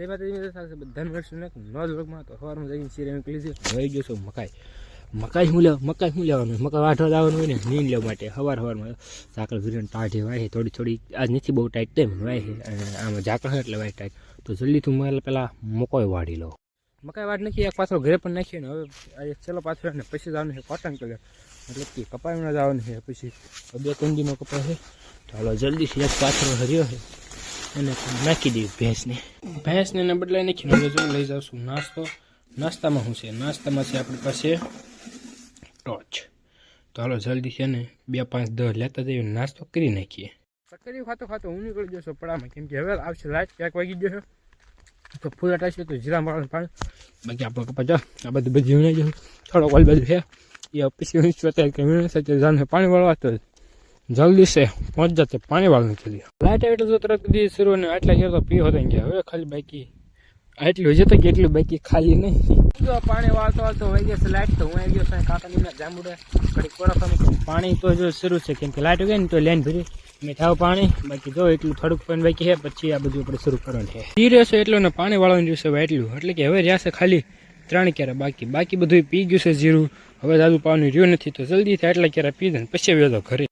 જય માતાજી સાથે બધા મળશું ને વર્ગમાં તો સવારમાં જઈને સીરે નીકળી છે વહી ગયો છો મકાઈ મકાઈ શું લેવા મકાઈ શું લેવાનું મકાઈ વાંઠો લાવવાનું હોય ને નીંદ લેવા માટે સવાર સવારમાં ઝાકળ વીરણ ટાઢે વાય થોડી થોડી આજ નથી બહુ ટાઈટ થઈ મને અને આમાં ઝાકળ એટલે વાય ટાઈટ તો જલ્દી તું મારે પહેલાં મકોઈ વાળી લો મકાઈ વાટ નાખી એક પાછળ ઘરે પણ નાખીએ ને હવે આ છેલ્લો પાછળ ને પછી જવાનું છે કોટન કલર મતલબ કે જ આવવાનું છે પછી બે ત્રણ દિનો કપાય છે ચાલો જલ્દી એક પાછળ હર્યો છે અને નાખી દઈએ ભેંસને ભેશ ને ન બદલા નીખીને જો લઈ જાશું નાસ્તો નાસ્તા માં હું છે નાસ્તા માં છે આપડે પાસે ટોચ તો હાલો જલ્દી છે ને બે પાંચ 10 લેતા જઈએ નાસ્તો કરી નાખીએ સકરી ખાતો ખાતો હું નીકળી જજો સપરા માં કેમ કે હવે આવશે રાત 10 વાગી જશે તો ફૂલ ઉટાશે તો જીરા મારણ પાડે બજે આપો પજા હવે તો બજીવ ને જ છો થોડો કાલ બજી છે એ પછી હું સતા કમેરા સાથે જાન હે પાણી વાળવા તો जल्दी से पहुंच जाते पानी वालने के लिए लाइट वाइट जो तरह दी शुरू ने आटला खेर तो पी हो देंगे हवे खाली बाकी आटल हो जाते केटल बाकी खाली नहीं जो पानी वाल तो तो होई गए सिलेक्ट तो होई गए सा काका ने जामुड़े कड़ी कोरा तो पानी तो जो शुरू से क्योंकि लाइट गए तो लेन भरी मीठा पानी बाकी जो एटलू थोड़क पानी बाकी है पची आ बजू शुरू करवा है धीरे से एटलू ने पानी वालों जो सब एटलू एटले कि हवे रहा से खाली त्राण केरा बाकी बाकी बधु पी गयु से जीरु हवे दादू पानी रियो नहीं तो जल्दी थे एटला केरा पी दे पछे वेदो घरे